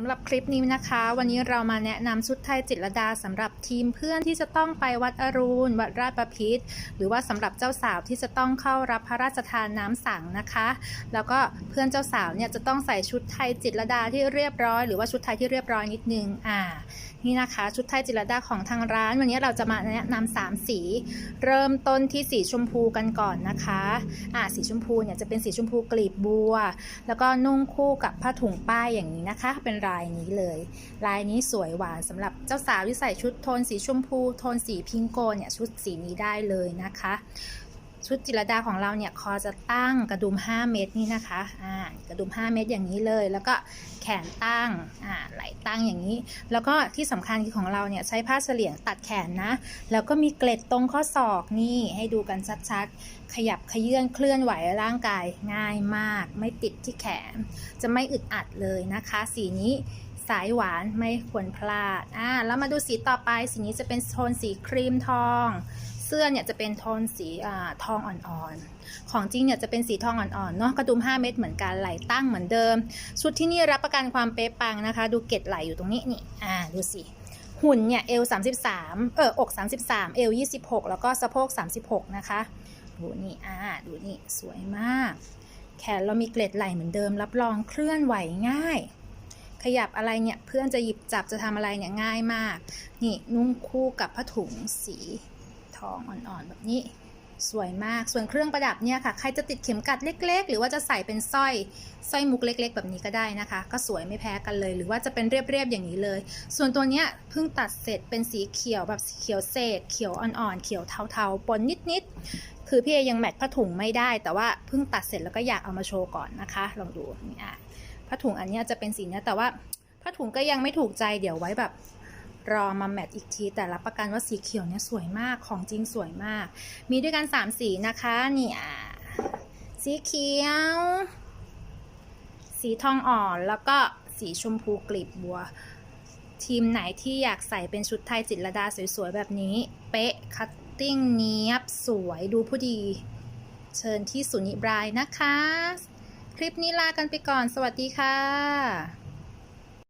ำหรับคลิปนี้นะคะ วันนี้เรามาแนะนำชุดไทยจิตรดาสำหรับทีมเพื่อนที่จะต้องไปวัดอรุณวัดราชประพิษหรือว่าสำหรับเจ้าสาวที่จะต้องเข้ารับพระราชทานน้ำสังนะคะ แล้วก็เพื่อนเจ้าสาวเนี่ยจะต้องใส่ชุดไทยจิตรดาที่เรียบร้อย หรือว่าชุดไทยที่เรียบร้อยนิดนึงอ่านี่นะคะชุดไทยจิตรดาของทางร้าน วันนี้เราจะมาแนะนำสามสี เริ่มต้นที่สีชมพูกันก่อนนะคะอ่าสีชมพูเนี่ยจะเป็นสีชมพูกลีบบัว แล้วก็นุ่งคู่กับผ้าถุงป้ายอย่างนี้นะคะ เป็นลายนี้เลย ลายนี้สวยหวานสำหรับเจ้าสาวที่ใส่ชุดโทนสีชมพู โทนสีพิงโกเนี่ยชุดสีนี้ได้เลยนะคะ ชุดจิรดาของเราเนี่ยคอจะตั้งกระดุม 5 เม็ดนี่นะคะอ่ากระดุม 5 เม็ดอย่างนี้เลย แล้วก็แขนตั้งอ่าไหลตั้งอย่างนี้ แล้วก็ที่สำคัญคือของเราเนี่ยใช้ผ้าเฉลียงตัดแขนนะ แล้วก็มีเกล็ดตรงข้อศอกนี่ให้ดูกันชัดๆ ขยับขยื่นเคลื่อนไหวร่างกายง่ายมาก ไม่ติดที่แขน จะไม่อึดอัดเลยนะคะ สีนี้สายหวานไม่ควรพลาดอ่าแล้วมาดูสีต่อไปสีนี้จะเป็นโทนสีครีมทอง เสื้อเนี่ยจะเป็นโทนสีอทองอ่อนๆ ของจริงเนี่ยจะเป็นสีทองอ่อนๆ เนาะกระดุม 5 เม็ดเหมือนกันไหลตั้งเหมือนเดิม ชุดที่นี่รับประกันความเป๊ะปังนะคะ ดูเกล็ดไหลอยู่ตรงนี้นี่ อ่า ดูสิ หุ่นเนี่ยเอล33 เอออก 33 เอล26 แล้วก็สะโพก 36 นะคะ ดูนี่ อ่า ดูนี่ สวยมาก แขนเรามีเกล็ดไหลเหมือนเดิม รับรองเคลื่อนไหวง่ายขยับอะไรเนี่ยเพื่อนจะหยิบจับจะทำอะไรเนี่ยง่ายมาก นี่นุ่งคู่กับผ้าถุงสี ทองอ่อนๆแบบนี้สวยมากส่วนเครื่องประดับเนี่ยค่ะ ใครจะติดเข็มกัดเล็ก ๆ หรือว่าจะใส่เป็นสร้อยสร้อยมุกเล็ก ๆ แบบนี้ก็ได้นะคะ ก็สวยไม่แพ้กันเลย หรือว่าจะเป็นเรียบๆอย่างนี้เลย ส่วนตัวเนี้ยเพิ่งตัดเสร็จเป็นสีเขียวแบบสีเขียวเศษ เขียวอ่อนๆเขียวเทาๆปนนิดๆคือพี่เอยังแมทผ้าถุงไม่ได้ แต่ว่าเพิ่งตัดเสร็จแล้วก็อยากเอามาโชว์ก่อนนะคะ ลองดูนี่อะผ้าถุงอันนี้จะเป็นสีเนี้ยแต่ว่าผ้าถุงก็ยังไม่ถูกใจเดี๋ยวไว้แบบ รอมาแมทอีกที แต่รับประกันว่าสีเขียวเนี่ยสวยมากของจริงสวยมาก มีด้วยกัน 3 สีนะคะเนี่ยสีเขียว สีทองอ่อนแล้วก็สีชมพูกลีบบัว ทีมไหนที่อยากใส่เป็นชุดไทยจิตรดาสวยๆ แบบนี้ เป๊ะ คัตติ้งเนี้ยบสวยดูผู้ดี เชิญที่สุนิบรายนะคะ คลิปนี้ลากันไปก่อน สวัสดีค่ะ